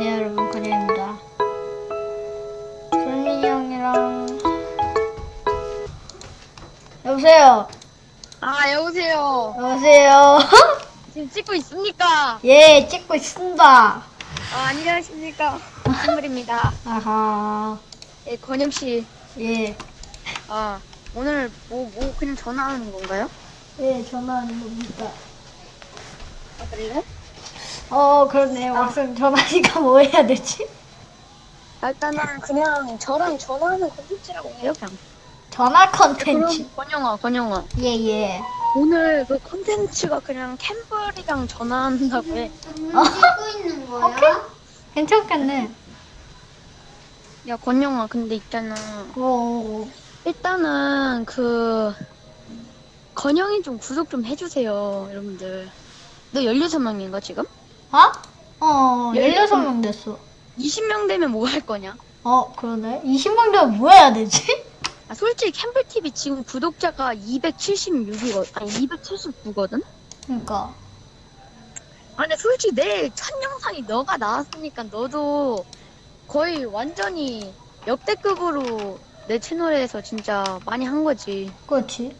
안녕하세요 여러분 건현입니다 준민이 형이랑 여보세요 아 여보세요. 여보세요 지금 찍고 있습니까? 예 찍고 있습니다 아, 안녕하십니까. 선물입니다. 아하 예, 권영 씨. 예아 오늘 뭐 뭐 그냥 전화하는 건가요? 예, 전화하는 겁니다. 아 그래요? 어, 그러네요. 막상 전화하니까 뭐 해야 되지? 아, 일단은 그냥 저랑 전화하는 컨텐츠라고 해요 그냥. 전화 그럼 컨텐츠. 권영아, 권영아. 예, 예. 오늘 그 컨텐츠가 그냥 캠블이랑 전화한다고 해. 어? 오케이? 괜찮겠네. 야 권영아, 근데 있잖아. 오, 일단은 그 권영이 좀 구독 좀 해주세요, 여러분들. 너 16명인가 지금? 어? 어, 16명 됐어. 20명 되면 뭐 할 거냐? 어, 그러네. 20명 되면 뭐 해야 되지? 아, 솔직히 캠플TV 지금 구독자가 276이거든. 아니, 279거든? 그니까. 아, 근데 솔직히 내첫 영상이 너가 나왔으니까 너도 거의 완전히 역대급으로 내 채널에서 진짜 많이 한 거지. 그렇지.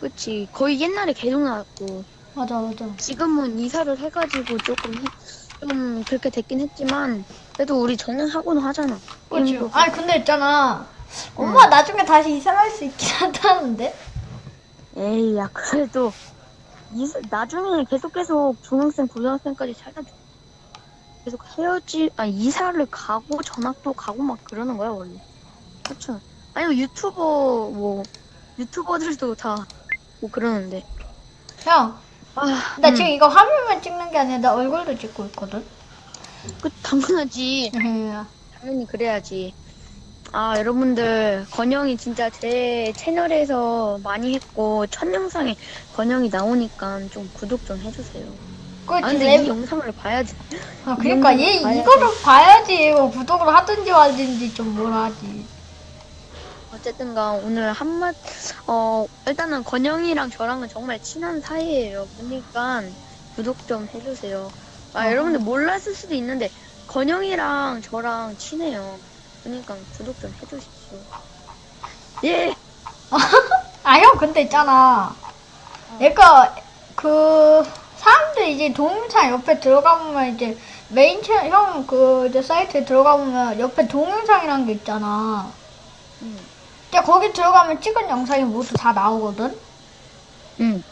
그치? 거의 옛날에 계속 나왔고. 맞아, 맞아. 지금은 이사를 해가지고 조금, 해- 좀 그렇게 됐긴 했지만, 그래도 우리 전화하고는 하잖아. 그렇지. 게임도 아니, 근데 있잖아. 엄마 나중에 다시 이사할 수 있긴 한다는데? 에이, 야, 그래도, 이, 나중에 계속 계속 중학생, 고등학생까지 살다 계속 헤어지, 아, 이사를 가고 전학도 가고 막 그러는 거야, 원래. 그쵸? 아니, 유튜버, 뭐, 유튜버들도 다, 뭐 그러는데. 형, 아, 나 음, 지금 이거 화면만 찍는 게 아니라 나 얼굴도 찍고 있거든? 그, 당연하지. 예. 당연히 그래야지. 아, 여러분들, 건영이 진짜 제 채널에서 많이 했고, 첫 영상에 건영이 나오니까 좀 구독 좀 해주세요. 아, 그렇지. 근데 내- 이 영상을 봐야지. 아, 그러니까 얘 봐야지. 이거를 봐야지 뭐 구독을 하든지 말든지 좀뭘 하지. 어쨌든가 오늘 한맛 어 일단은 건영이랑 저랑은 정말 친한 사이예요. 그러니까 구독 좀 해주세요. 아 어. 여러분들 몰랐을 수도 있는데 건영이랑 저랑 친해요. 그러니까 구독 좀 해주십시오. 예. 아형 근데 있잖아. 얘가 그 사람들 이제 동영상 옆에 들어가 보면 이제 메인 채널 형그 이제 사이트에 들어가 보면 옆에 동영상이라는 게 있잖아. 응. 근데 거기 들어가면 찍은 영상이 모두 다 나오거든. 응.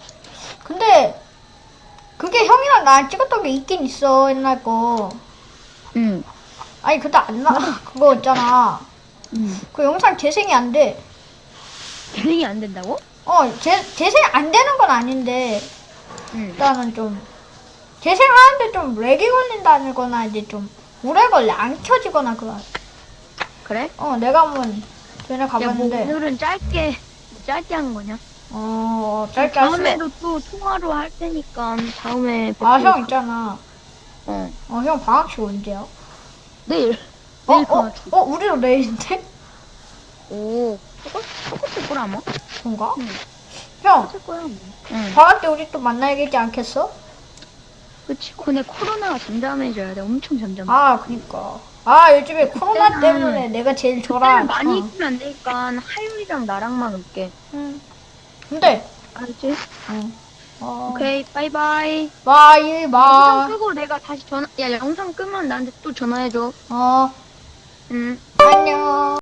근데 그게 형이랑 나랑 찍었던 게 있긴 있어 옛날 거. 응. 아니 근데 안 나. 그거 있잖아. 응. 그 영상 재생이 안 돼. 진행이 안 된다고? 어, 재, 재생 안 되는 건 아닌데, 응. 일단은 좀, 재생하는데 좀 렉이 걸린다거나, 이제 좀, 오래 걸려. 안 켜지거나, 그거. 그래? 어, 내가 한번 전에 야, 뭐 가봤는데, 오늘은 짧게 짧게 한 거냐? 어, 짧게 할 수. 다음에도 또 통화로 할 테니까 다음에 아, 뵙고 형 있잖아. 어. 어, 형 방학식 언제야? 내일. 어, 내일 어. 어, 우리도 내일인데? 오, 똑같, 똑같을 거라, 뭐. 뭔가? 응. 형, 똑같을 거야, 뭐. 응. 방학 때 우리 또 만나야겠지 않겠어? 그치. 근데 코로나가 잠잠해져야 돼. 엄청 잠잠해. 아, 그니까. 아, 요즘에 코로나 그때는- 때문에 내가 제일 좋아하는. 많이 어. 있으면 안 되니까 하율이랑 나랑만 올게. 응. 근데, 알지? 응. 어, 오케이, 바이바이. 바이, 영상 바이. 끄고 내가 다시 전화, 야, 영상 끄면 나한테 또 전화해줘. 어, 응. 안녕.